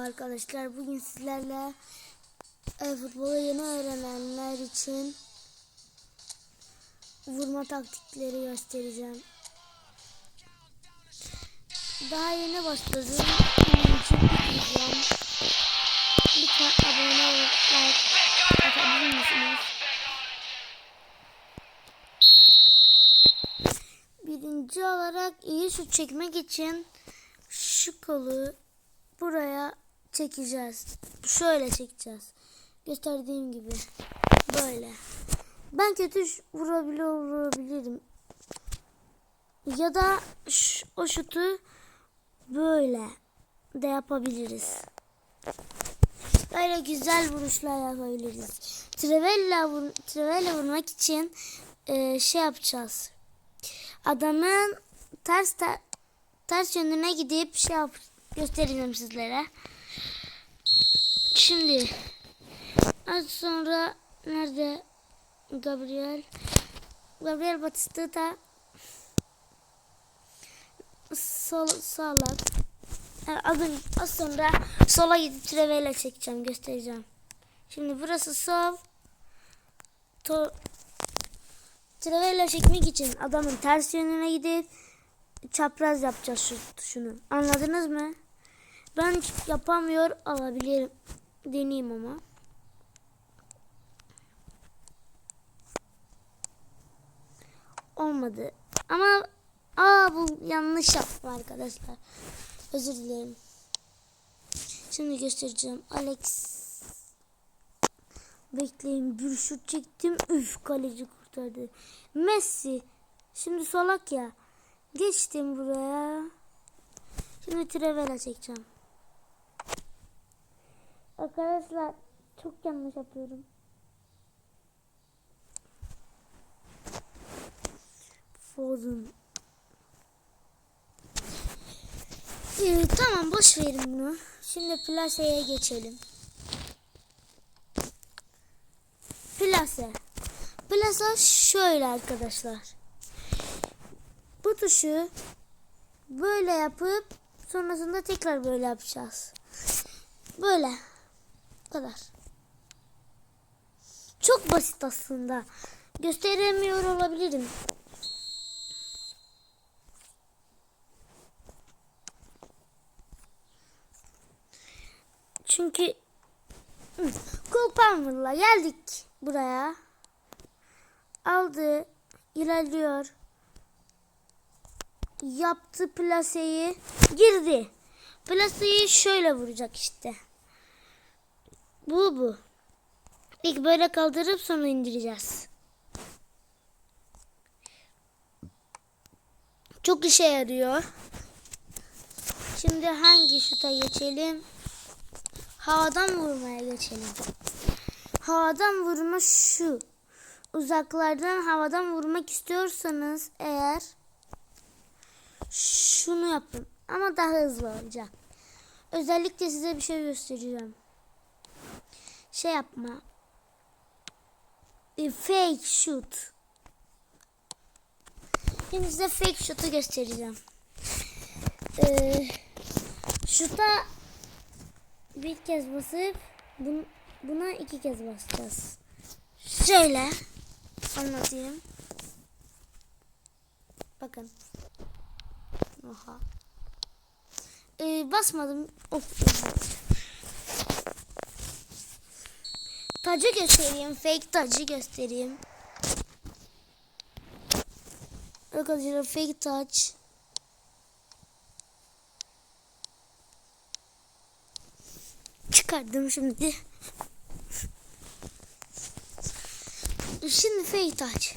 Arkadaşlar bugün sizlerle e, futbolu yeni öğrenenler için vurma taktikleri göstereceğim. Daha yeni başladım. Bunun için bitireceğim. Lütfen abone olup like atabilir misiniz? Birinci olarak iyi şut çekmek için şu kolu buraya çekeceğiz. Şöyle çekeceğiz. Gösterdiğim gibi. Böyle. Ben kötü vurabiliyor vurabilirim. Ya da o şutu böyle de yapabiliriz. Böyle güzel vuruşlar yapabiliriz. Trivella, vur, trivella vurmak için e, şey yapacağız. Adamın ters te- ters yönüne gidip şey yap göstereceğim sizlere. Şimdi az sonra nerede Gabriel Gabriel Batista sol sağla Yani az, sonra sola gidip trevele çekeceğim göstereceğim. Şimdi burası sol. To Trevele çekmek için adamın ters yönüne gidip çapraz yapacağız şu, şunu. Anladınız mı? Ben yapamıyor olabilirim. Deneyeyim ama. Olmadı. Ama aa bu yanlış yaptım arkadaşlar. Özür dilerim. Şimdi göstereceğim. Alex Bekleyin bir şut çektim. Üf kaleci kurtardı. Messi. Şimdi solak ya. Geçtim buraya. Şimdi Trevela çekeceğim. Arkadaşlar çok yanlış yapıyorum. Foden. Ee, tamam boş verin bunu. Şimdi plaseye geçelim. Plase. Plase şöyle arkadaşlar. Bu tuşu böyle yapıp sonrasında tekrar böyle yapacağız. Böyle. Kadar. Çok basit aslında. Gösteremiyor olabilirim. Çünkü Palmer'la geldik buraya. Aldı. ilerliyor. Yaptı plaseyi. Girdi. Plaseyi şöyle vuracak işte. Bu bu. İlk böyle kaldırıp sonra indireceğiz. Çok işe yarıyor. Şimdi hangi şuta geçelim? Havadan vurmaya geçelim. Havadan vurma şu. Uzaklardan havadan vurmak istiyorsanız eğer şunu yapın. Ama daha hızlı olacak. Özellikle size bir şey göstereceğim. Şey yapma. E, fake shoot. Şimdi size fake shoot'u göstereceğim. Ee, şuta bir kez basıp bun, buna iki kez basacağız. Şöyle anlatayım. Bakın. Oha. Ee, basmadım. Of. Tacı göstereyim. Fake tacı göstereyim. Arkadaşlar fake touch. Çıkardım şimdi. Şimdi fake touch.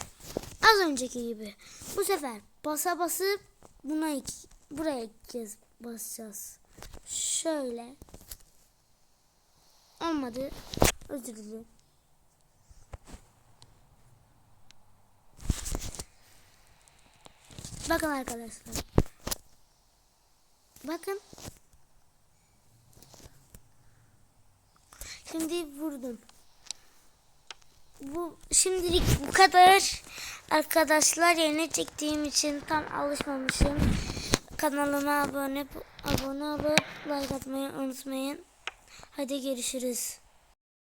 Az önceki gibi. Bu sefer basa basıp buna iki, buraya kez basacağız. Şöyle. Olmadı. Özür dilerim. Bakın arkadaşlar. Bakın. Şimdi vurdum. Bu şimdilik bu kadar. Arkadaşlar yeni çektiğim için tam alışmamışım. Kanalıma abone abone olup like atmayı unutmayın. Hadi görüşürüz.